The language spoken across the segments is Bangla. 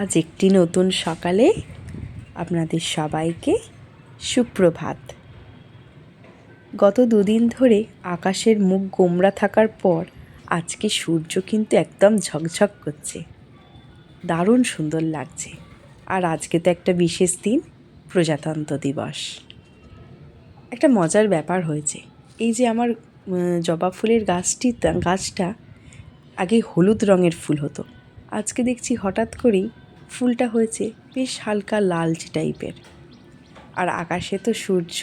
আজ একটি নতুন সকালে আপনাদের সবাইকে সুপ্রভাত। গত দুদিন ধরে আকাশের মুখ গোমড়া থাকার পর আজকে সূর্য কিন্তু একদম ঝকঝক করছে। দারুণ সুন্দর লাগছে। আর আজকে তো একটা বিশেষ দিন, প্রজাতন্ত্র দিবস। একটা মজার ব্যাপার হয়েছে। এই যে আমার জবা ফুলের গাছটি, গাছটা আগে হলুদ রঙের ফুল হতো। আজকে দেখছি হঠাৎ করেই ফুলটা হয়েছে বেশ হালকা লালচে টাইপের। আর আকাশে তো সূর্য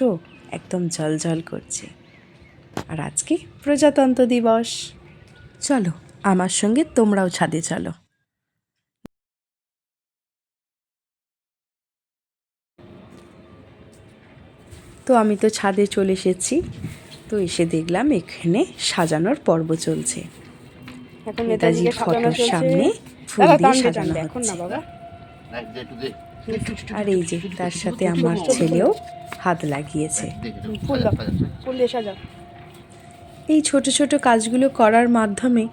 একদম ঝলঝল করছে। আর আজকে প্রজাতন্ত্র দিবস। চলো আমার সঙ্গে তোমরাও ছাদে চলো। তো আমি তো ছাদে চলে এসেছি। তো এসে দেখলাম এখানে সাজানোর পর্ব চলছে। এখন নেতাজির ফটোর সামনে ফুল দিয়ে সাজানো হচ্ছে। আর এই যে তার সাথে আমার ছেলেও হাত লাগিয়েছে। এই ছোট ছোট কাজগুলো করার মাধ্যমে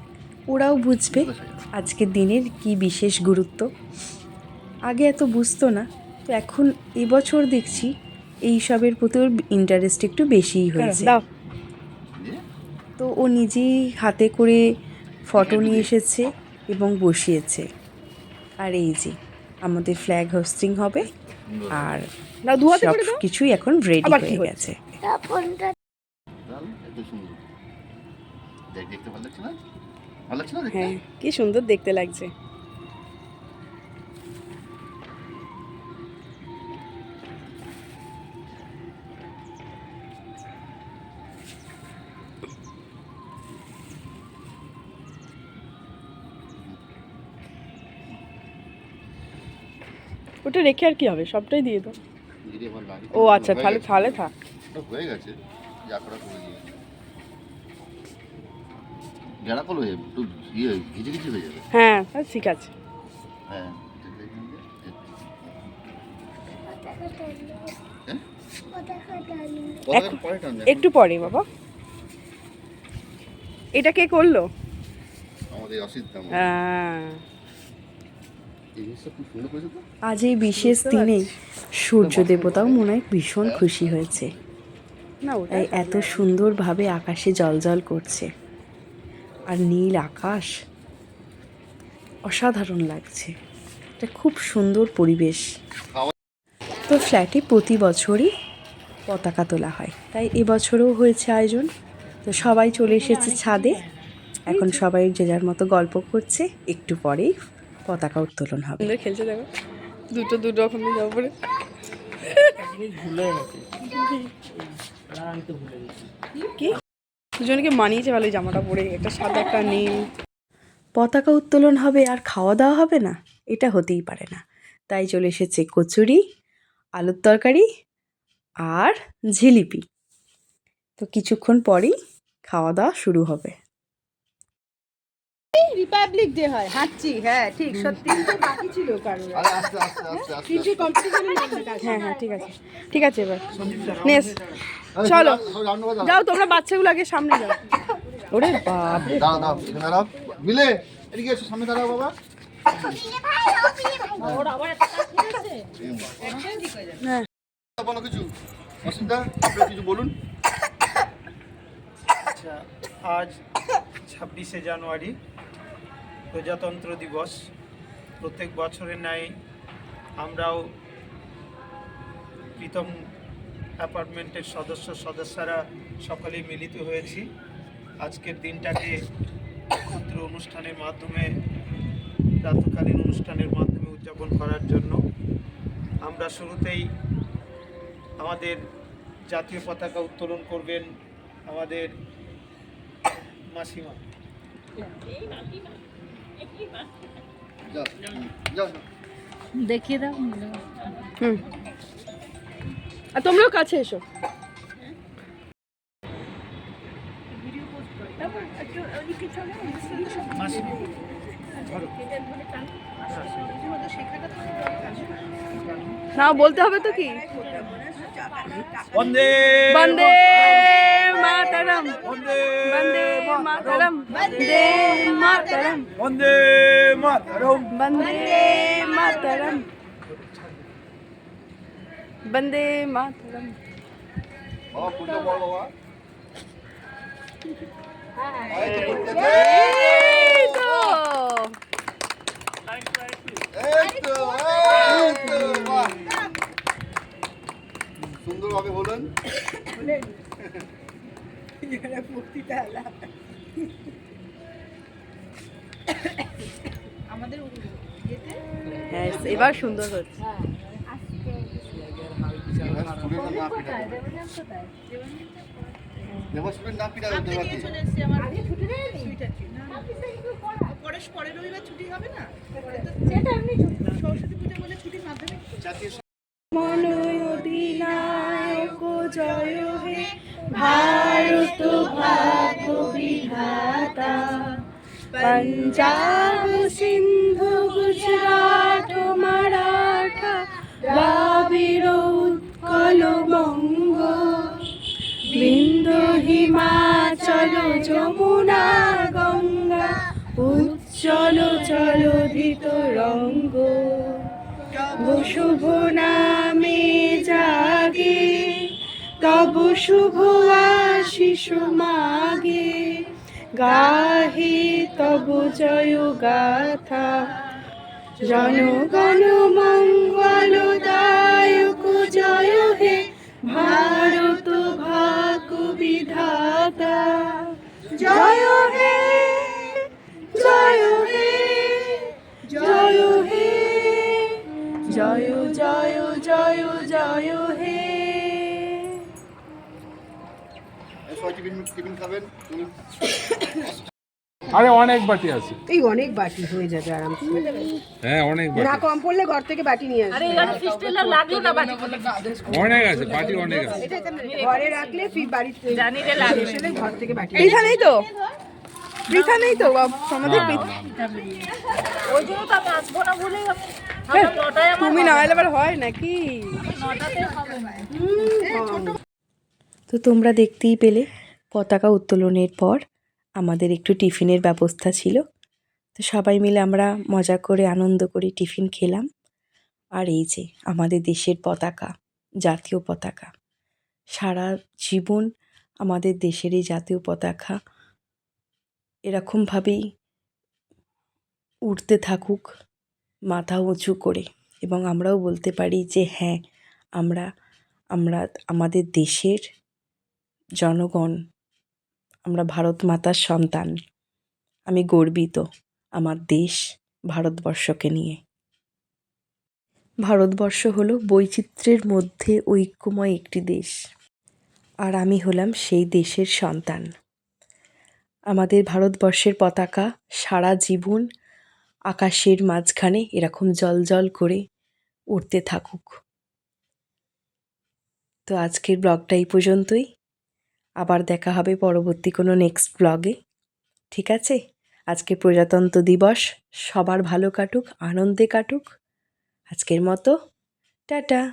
ওরাও বুঝবে আজকের দিনের কি বিশেষ গুরুত্ব। আগে এত বুঝতো না তো এখন এবছর দেখছি এই সবের প্রতি ওর ইন্টারেস্ট একটু বেশিই হয়েছে। তো ও নিজেই হাতে করে ফটো নিয়ে এসেছে এবং বসিয়েছে। আর এই যে আমাদের ফ্ল্যাগ হোস্টিং হবে। আর সব কিছুই এখন রেডি হয়ে? গেছে? হ্যাঁ। কি সুন্দর দেখতে লাগছে। ওটা রেখে আর কি হবে? সবটাই দিয়ে দাও। ও আচ্ছা তাহলে তাহলে থাক। হয়ে গেছে। ইয়ে হয়ে ঠিক আছে। হ্যাঁ হ্যাঁ? একটু পরে বাবা। এটা কে করল? আমাদের অসিত হ্যাঁ। আজ এই বিশেষ দিনে সূর্য দেবতাও মনে হয় ভীষণ খুশি হয়েছে। তাই এত সুন্দরভাবে আকাশে জলজল করছে। আর নীল আকাশ অসাধারণ লাগছে। এটা খুব সুন্দর পরিবেশ। তো ফ্ল্যাটে প্রতি বছরই পতাকা তোলা হয়। তাই এবছরও হয়েছে আয়োজন। তো সবাই চলে এসেছে ছাদে। এখন সবাই যে যার মতো গল্প করছে, একটু পরেই পতাকা উত্তোলন হবে। খেলছে দেখো। দুটো দু রকমের যাব পরে দুজনকে মানিয়েছে ভালো জামাটা পরে একটা সাদা একটা নীল। পতাকা উত্তোলন হবে আর খাওয়া দাওয়া হবে না? এটা হতেই পারে না। তাই চলে এসেছে কচুরি আলুর তরকারি আর জিলিপি। তো কিছুক্ষণ পরেই খাওয়া দাওয়া শুরু হবে। রিপাবলিক ডে হয়। হাঁটছি হ্যাঁ ঠিক সত্যি। বাকি ছিল কারণ কম্পিটিশন হ্যাঁ হ্যাঁ ঠিক আছে। ঠিক আছে এবার। নেস চলো। যাও তোমরা বাচ্চাগুলো আগে সামনে যাও। ওরে বাপ রে দাঁড়াও এখানে দাঁড়াও। মিলে এদিকে এসো সামনে দাঁড়াও বাবা। হ্যাঁ। কিছু। অসুবিধা? আপনারা কিছু বলুন। আচ্ছা আজ ছাব্বিশে জানুয়ারি প্রজাতন্ত্র দিবস। প্রত্যেক বছরের ন্যায় আমরাও প্রীতম অ্যাপার্টমেন্টের সদস্য সদস্যরা সকলেই মিলিত হয়েছি। আজকের দিনটাকে ক্ষুদ্র অনুষ্ঠানের মাধ্যমে রাতকালীন অনুষ্ঠানের মাধ্যমে উদযাপন করার জন্য। আমরা শুরুতেই আমাদের জাতীয় পতাকা উত্তোলন করবেন আমাদের মাসিমা। দেখিয়ে দাও। হুম। আর তোমরাও কাছে এসো। না বলতে হবে তো কি? বন্দে বন্দে! মা মাতারাম বন্দে বন্দে মাতারাম বন্দে মাতারাম বন্দে মাতরম বন্দে মাতারাম বন্দে মাতারাম বাবা ফুলটা বড় বাবা এই তো ফুলটা দে। এই তো এই তো, এই তো, বাহ। সুন্দরভাবে বলুন হ্যাঁ এবার সুন্দর হচ্ছে। মনয় অধিনায়ক জয় হে। ভারত পঞ্জাব সিন্ধু গুজরাট মারাঠা দ্রাবিড় উৎকল বঙ্গ বৃন্দ হিমাচল যমুনা গঙ্গা উজ্জ্বল চলধিত রঙ্গ শুভ নামে জাগে তব শুভ আশিস মাগে। গাহে তব জয় গাথা। জনগণ মঙ্গল দায়ক জয় হে। ভারত ভাগ বিধাতা। জয় টিফিন খাবেন আরে অনেক বাটি আছে। এই অনেক বাটি হয়ে যাবে আরাম হ্যাঁ অনেক বাটি। না কম পড়লে ঘর থেকে বাটি নিয়ে আসবে। অনেক আছে বাটি অনেক আছে। ঘরে রাখলে ফি বাড়িতে জানি রে লাগবে। ঘর থেকে বাটি পৃথা নেই তো? পৃথা নেই তো? আমাদের ওই জন্য তো আমি আসব না বলেই হ্যাঁ, তুমি না এলে হয় নাকি? নটাতে তো তোমরা দেখতেই পেলে পতাকা উত্তোলনের পর আমাদের একটু টিফিনের ব্যবস্থা ছিল। তো সবাই মিলে আমরা মজা করে, আনন্দ করে টিফিন খেলাম। আর এই যে আমাদের দেশের পতাকা, জাতীয় পতাকা। সারা জীবন আমাদের দেশের এই জাতীয় পতাকা এরকমভাবেই উঠতে থাকুক, মাথা উঁচু করে। এবং আমরাও বলতে পারি যে হ্যাঁ আমরা আমরা আমাদের দেশের জনগণ আমরা ভারত মাতার সন্তান। আমি গর্বিত আমার দেশ ভারতবর্ষকে নিয়ে। ভারতবর্ষ হলো বৈচিত্র্যের মধ্যে ঐক্যময় একটি দেশ। আর আমি হলাম সেই দেশের সন্তান। আমাদের ভারতবর্ষের পতাকা সারা জীবন আকাশের মাঝখানে এরকম জল করে উঠতে থাকুক। তো আজকের ব্লগটা এই পর্যন্তই। আবার দেখা হবে পরবর্তী কোনো নেক্সট ব্লগে ঠিক আছে? আজকে প্রজাতন্ত্র দিবস, সবার ভালো কাটুক, আনন্দে কাটুক। আজকের মতো, টাটা।